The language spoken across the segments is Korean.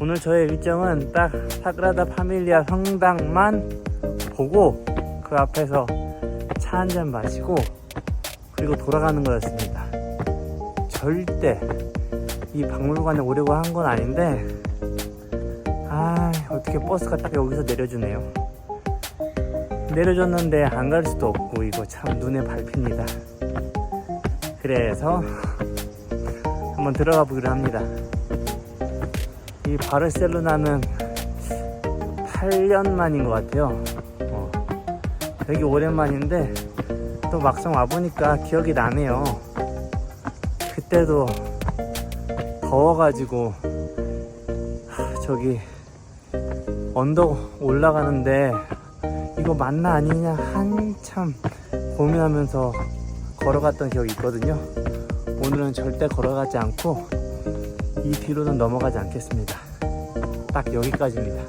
오늘 저의 일정은 딱 사그라다 파밀리아 성당만 보고 그 앞에서 차 한 잔 마시고 그리고 돌아가는 거였습니다. 절대 이 박물관에 오려고 한 건 아닌데 아 어떻게 버스가 딱 여기서 내려주네요. 내려줬는데 안 갈 수도 없고 이거 참 눈에 밟힙니다. 그래서 한번 들어가 보기로 합니다. 이 바르셀로나는 8년 만인 것 같아요. 어, 되게 오랜만인데 또 막상 와보니까 기억이 나네요. 그때도 더워가지고 하, 저기 언덕 올라가는데 이거 맞나 아니냐 한참 고민하면서 걸어갔던 기억이 있거든요. 오늘은 절대 걸어가지 않고 이 뒤로는 넘어가지 않겠습니다. 딱 여기까지입니다.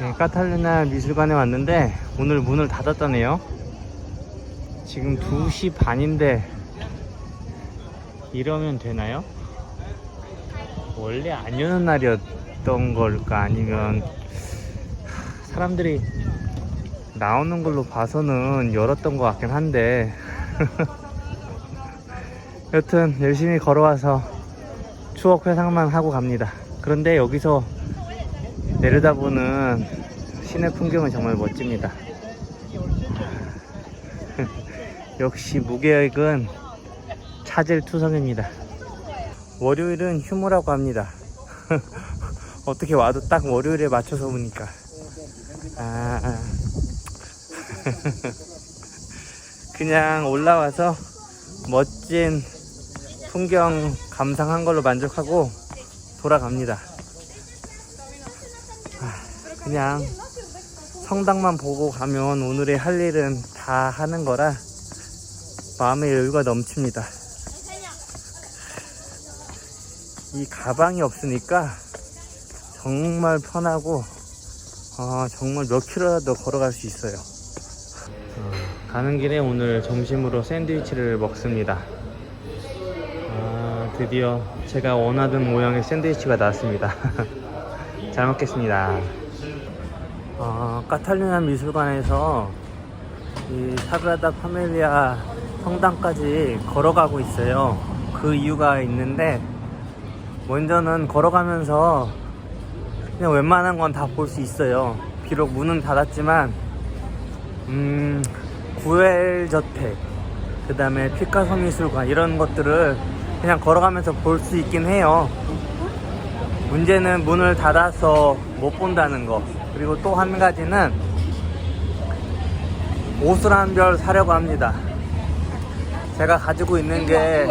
네, 카탈루나 미술관에 왔는데 오늘 문을 닫았다네요. 지금 2시 반인데 이러면 되나요? 원래 안 여는 날이었던 걸까 아니면 사람들이 나오는 걸로 봐서는 열었던 것 같긴 한데 여튼 열심히 걸어와서 추억 회상만 하고 갑니다. 그런데 여기서 내려다보는 시내 풍경은 정말 멋집니다. 역시 무계획은 차질 투성입니다. 월요일은 휴무라고 합니다. 어떻게 와도 딱 월요일에 맞춰서 오니까. 아, 아. 그냥 올라와서 멋진 풍경 감상한 걸로 만족하고 돌아갑니다. 아, 그냥 성당만 보고 가면 오늘의 할 일은 다 하는 거라 마음의 여유가 넘칩니다. 이 가방이 없으니까 정말 편하고 아, 정말 몇 킬로라도 걸어갈 수 있어요. 어, 가는 길에 오늘 점심으로 샌드위치를 먹습니다. 아, 드디어 제가 원하던 모양의 샌드위치가 나왔습니다. 잘 먹겠습니다. 어, 카탈루냐 미술관에서 이 사그라다 파멜리아 성당까지 걸어가고 있어요. 그 이유가 있는데 먼저는 걸어가면서 그냥 웬만한 건 다 볼 수 있어요. 비록 문은 닫았지만 음, 구엘저택, 그 다음에 피카소 미술관 이런 것들을 그냥 걸어가면서 볼 수 있긴 해요. 문제는 문을 닫아서 못 본다는 거. 그리고 또 한 가지는 옷을 한 벌 사려고 합니다. 제가 가지고 있는 게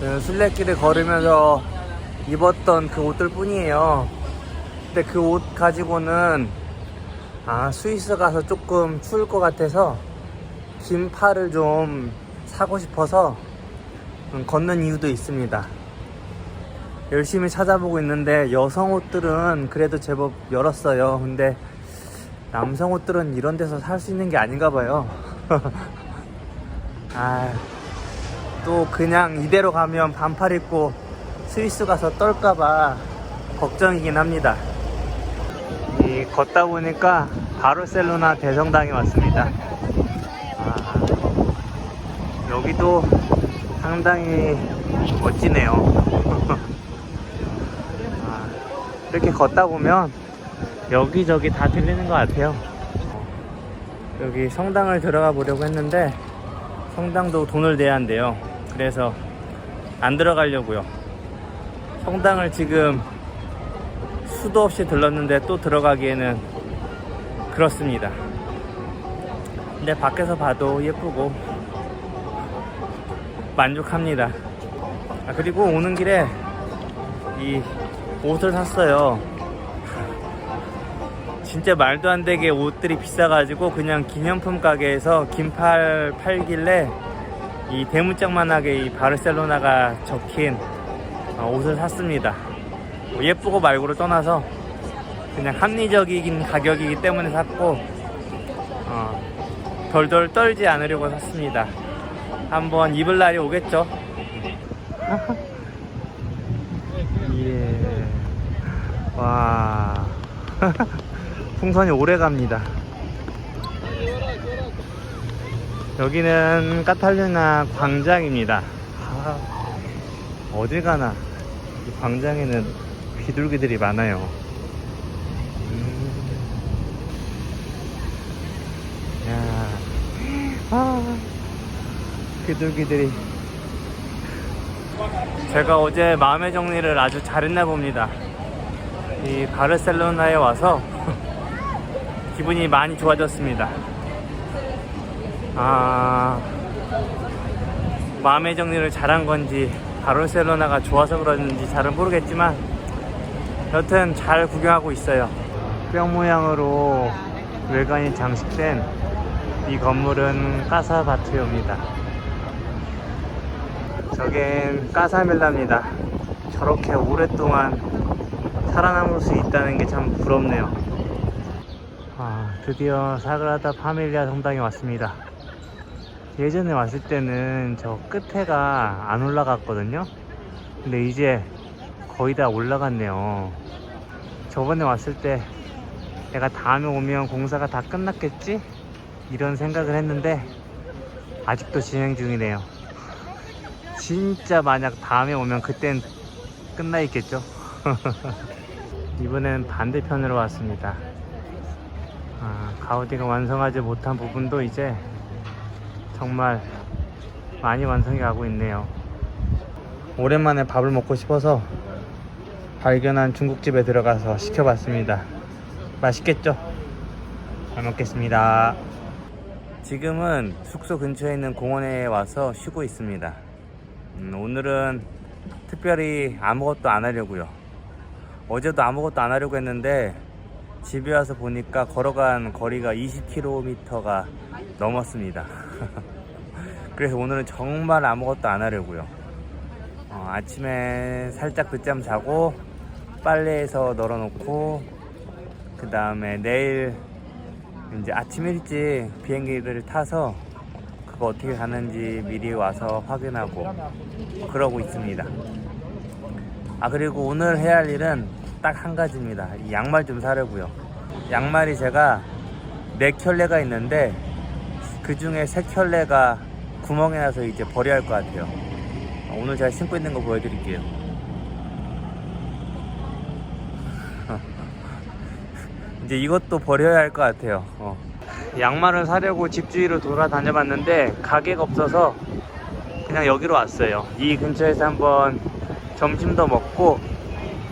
그 순례길을 걸으면서 입었던 그 옷들 뿐이에요. 근데 그 옷 가지고는 아 스위스 가서 조금 추울 것 같아서 긴 팔을 좀 사고 싶어서 음, 걷는 이유도 있습니다. 열심히 찾아보고 있는데 여성 옷들은 그래도 제법 열었어요. 근데 남성 옷들은 이런 데서 살 수 있는 게 아닌가 봐요. 아, 또 그냥 이대로 가면 반팔 입고 스위스 가서 떨까봐 걱정이긴 합니다. 이 걷다 보니까 바르셀로나 대성당에 왔습니다. 아, 여기도 상당히 멋지네요. 아, 이렇게 걷다 보면 여기저기 다 들리는 것 같아요. 여기 성당을 들어가 보려고 했는데 성당도 돈을 내야 한대요. 그래서 안 들어가려고요. 성당을 지금 수도 없이 들렀는데 또 들어가기에는 그렇습니다. 근데 밖에서 봐도 예쁘고 만족합니다. 아, 그리고 오는 길에 이 옷을 샀어요. 진짜 말도 안 되게 옷들이 비싸가지고 그냥 기념품 가게에서 긴팔 팔길래 이 대문짝만하게 이 바르셀로나가 적힌 어, 옷을 샀습니다. 뭐 예쁘고 말고를 떠나서 그냥 합리적인 가격이기 때문에 샀고 어, 덜덜 떨지 않으려고 샀습니다. 한번 입을 날이 오겠죠. 예. 와. 풍선이 오래 갑니다. 여기는 카탈루나 광장입니다. 아, 어딜 가나. 이 광장에는 비둘기들이 많아요 음. 야, 아, 비둘기들이 제가 어제 마음의 정리를 아주 잘했나 봅니다. 이 바르셀로나에 와서 기분이 많이 좋아졌습니다. 아, 마음의 정리를 잘한 건지 바르셀로나가 좋아서 그러는지 잘은 모르겠지만 여튼 잘 구경하고 있어요. 뼈 모양으로 외관이 장식된 이 건물은 까사바트요입니다. 저긴 까사멜라입니다. 저렇게 오랫동안 살아남을 수 있다는 게 참 부럽네요. 아, 드디어 사그라다 파밀리아 성당에 왔습니다. 예전에 왔을 때는 저 끝에가 안 올라갔거든요. 근데 이제 거의 다 올라갔네요. 저번에 왔을 때 내가 다음에 오면 공사가 다 끝났겠지? 이런 생각을 했는데 아직도 진행 중이네요. 진짜 만약 다음에 오면 그땐 끝나 있겠죠? 이번엔 반대편으로 왔습니다. 아, 가우디가 완성하지 못한 부분도 이제 정말 많이 완성이 가고 있네요. 오랜만에 밥을 먹고 싶어서 발견한 중국집에 들어가서 시켜봤습니다. 맛있겠죠? 잘 먹겠습니다. 지금은 숙소 근처에 있는 공원에 와서 쉬고 있습니다. 음, 오늘은 특별히 아무것도 안 하려고요. 어제도 아무것도 안 하려고 했는데 집에 와서 보니까 걸어간 거리가 20km가 넘었습니다. 그래서 오늘은 정말 아무것도 안 하려고요. 어, 아침에 살짝 늦잠 자고 빨래해서 널어놓고 그 다음에 내일 이제 아침 일찍 비행기를 타서 그거 어떻게 가는지 미리 와서 확인하고 그러고 있습니다. 아 그리고 오늘 해야 할 일은 딱 한 가지입니다. 이 양말 좀 사려고요. 양말이 제가 네 켤레가 있는데 그 중에 세 켤레가 구멍이 나서 이제 버려야 할 것 같아요. 오늘 제가 신고 있는 거 보여드릴게요. 이제 이것도 버려야 할 것 같아요. 어. 양말을 사려고 집 주위로 돌아다녀 봤는데 가게가 없어서 그냥 여기로 왔어요. 이 근처에서 한번 점심도 먹고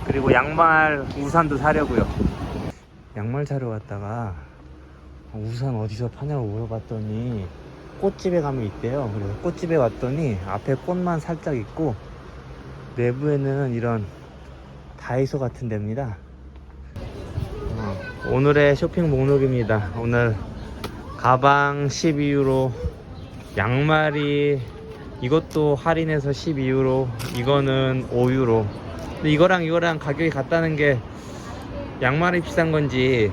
그리고 양말 우산도 사려고요. 양말 사러 왔다가 우산 어디서 파냐고 물어봤더니 꽃집에 가면 있대요. 그래서 꽃집에 왔더니 앞에 꽃만 살짝 있고 내부에는 이런 다이소 같은 데입니다. 어, 오늘의 쇼핑 목록입니다. 오늘 가방 12유로, 양말이 이것도 할인해서 12유로, 이거는 5유로. 근데 이거랑 이거랑 가격이 같다는 게 양말이 비싼 건지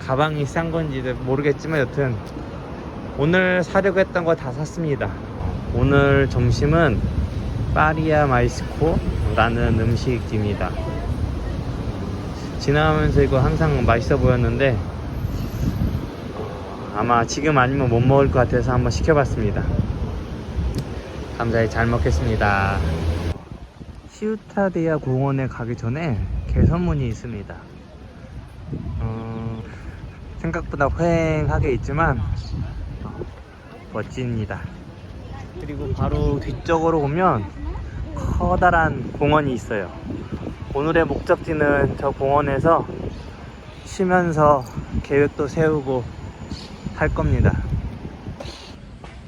가방이 싼 건지 모르겠지만 여튼 오늘 사려고 했던 거 다 샀습니다. 오늘 점심은 파리아 마이스코라는 음식입니다. 지나가면서 이거 항상 맛있어 보였는데 아마 지금 아니면 못 먹을 것 같아서 한번 시켜봤습니다. 감사히 잘 먹겠습니다. 시우타데아 공원에 가기 전에 개선문이 있습니다. 어, 생각보다 휑하게 있지만 어, 멋집니다. 그리고 바로 뒤쪽으로 보면 커다란 공원이 있어요. 오늘의 목적지는 저 공원에서 쉬면서 계획도 세우고 할 겁니다.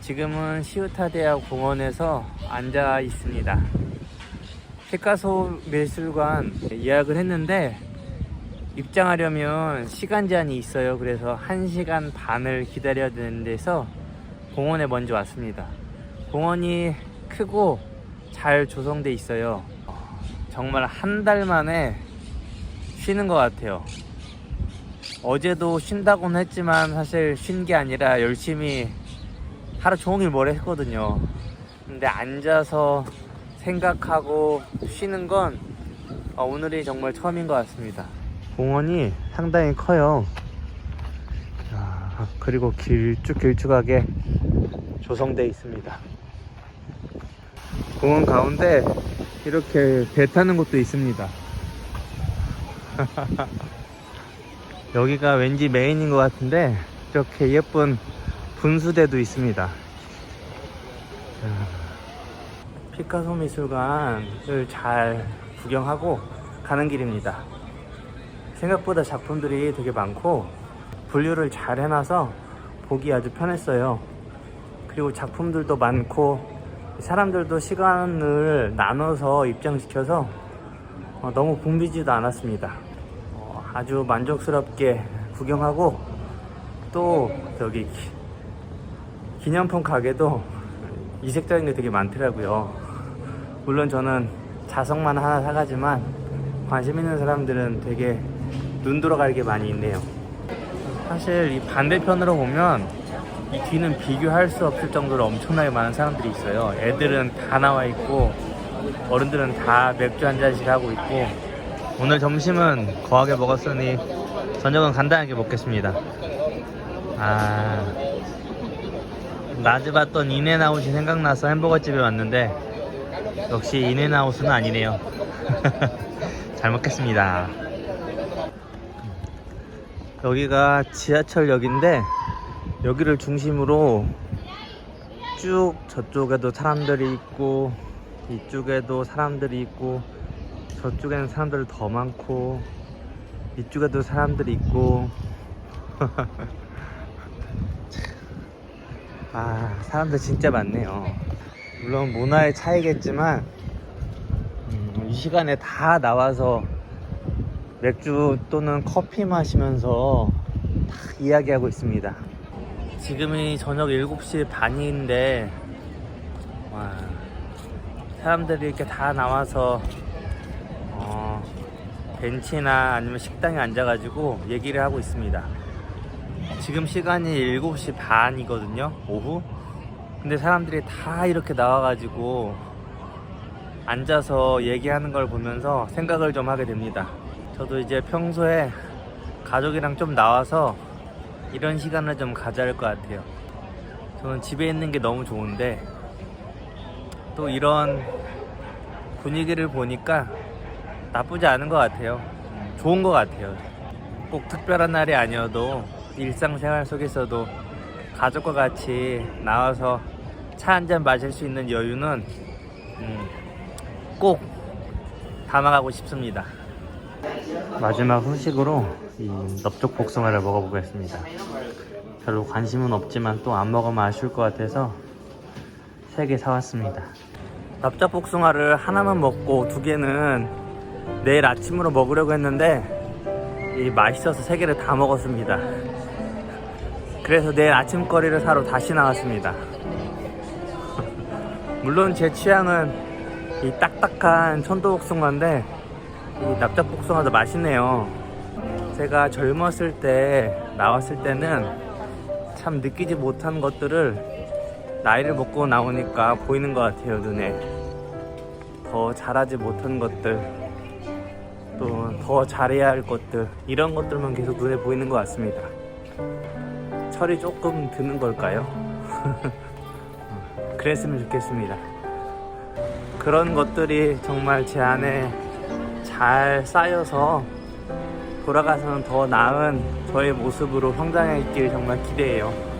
지금은 시우타데아 공원에서 앉아 있습니다. 피카소 미술관 예약을 했는데 입장하려면 시간 제한이 있어요. 그래서 1시간 반을 기다려야 되는 데서 공원에 먼저 왔습니다. 공원이 크고 잘 조성돼 있어요. 정말 한 달 만에 쉬는 것 같아요. 어제도 쉰다고는 했지만 사실 쉰 게 아니라 열심히 하루 종일 뭘 했거든요. 근데 앉아서 생각하고 쉬는 건 어, 오늘이 정말 처음인 것 같습니다. 공원이 상당히 커요. 야, 그리고 길쭉 길쭉하게 조성되어 있습니다. 공원 가운데 이렇게 배 타는 곳도 있습니다. 여기가 왠지 메인인 것 같은데 이렇게 예쁜 분수대도 있습니다. 야, 피카소 미술관을 잘 구경하고 가는 길입니다. 생각보다 작품들이 되게 많고 분류를 잘 해놔서 보기 아주 편했어요. 그리고 작품들도 많고 사람들도 시간을 나눠서 입장시켜서 어, 너무 붐비지도 않았습니다. 어, 아주 만족스럽게 구경하고 또 저기 기- 기념품 가게도 이색적인 게 되게 많더라고요. 물론 저는 자석만 하나 사가지만 관심 있는 사람들은 되게 눈 돌아갈 게 많이 있네요. 사실 이 반대편으로 보면 이 뒤는 비교할 수 없을 정도로 엄청나게 많은 사람들이 있어요. 애들은 다 나와 있고 어른들은 다 맥주 한 잔씩 하고 있고 오늘 점심은 거하게 먹었으니 저녁은 간단하게 먹겠습니다. 아 낮에 봤던 인앤아웃이 생각나서 햄버거 집에 왔는데 역시 인앤아웃은 아니네요. 잘 먹겠습니다. 여기가 지하철역인데 여기를 중심으로 쭉 저쪽에도 사람들이 있고 이쪽에도 사람들이 있고 저쪽에는 사람들 더 많고 이쪽에도 사람들이 있고. 아 사람들 진짜 많네요. 물론 문화의 차이겠지만 음, 이 시간에 다 나와서 맥주 또는 커피 마시면서 다 이야기하고 있습니다. 지금이 저녁 7시 반인데 와, 사람들이 이렇게 다 나와서 어, 벤치나 아니면 식당에 앉아가지고 얘기를 하고 있습니다. 지금 시간이 7시 반이거든요. 오후. 근데 사람들이 다 이렇게 나와가지고 앉아서 얘기하는 걸 보면서 생각을 좀 하게 됩니다. 저도 이제 평소에 가족이랑 좀 나와서 이런 시간을 좀 가져야 할 것 같아요. 저는 집에 있는 게 너무 좋은데 또 이런 분위기를 보니까 나쁘지 않은 것 같아요. 음, 좋은 것 같아요. 꼭 특별한 날이 아니어도 일상생활 속에서도 가족과 같이 나와서 차 한 잔 마실 수 있는 여유는 음, 꼭 담아가고 싶습니다. 마지막 후식으로 이 넓적 복숭아를 먹어보겠습니다. 별로 관심은 없지만 또 안 먹으면 아쉬울 것 같아서 세개 사왔습니다. 넓적 복숭아를 하나만 먹고 두 개는 내일 아침으로 먹으려고 했는데 이 맛있어서 세 개를 다 먹었습니다. 그래서 내일 아침거리를 사러 다시 나왔습니다. 물론 제 취향은 이 딱딱한 천도복숭아인데 이 납작복숭아도 맛있네요. 제가 젊었을 때 나왔을 때는 참 느끼지 못한 것들을 나이를 먹고 나오니까 보이는 것 같아요 눈에. 더 잘하지 못한 것들, 또 더 잘해야 할 것들 이런 것들만 계속 눈에 보이는 것 같습니다. 철이 조금 드는 걸까요? 그랬으면 좋겠습니다. 그런 것들이 정말 제 안에 잘 쌓여서 돌아가서는 더 나은 저의 모습으로 성장해 있길 정말 기대해요.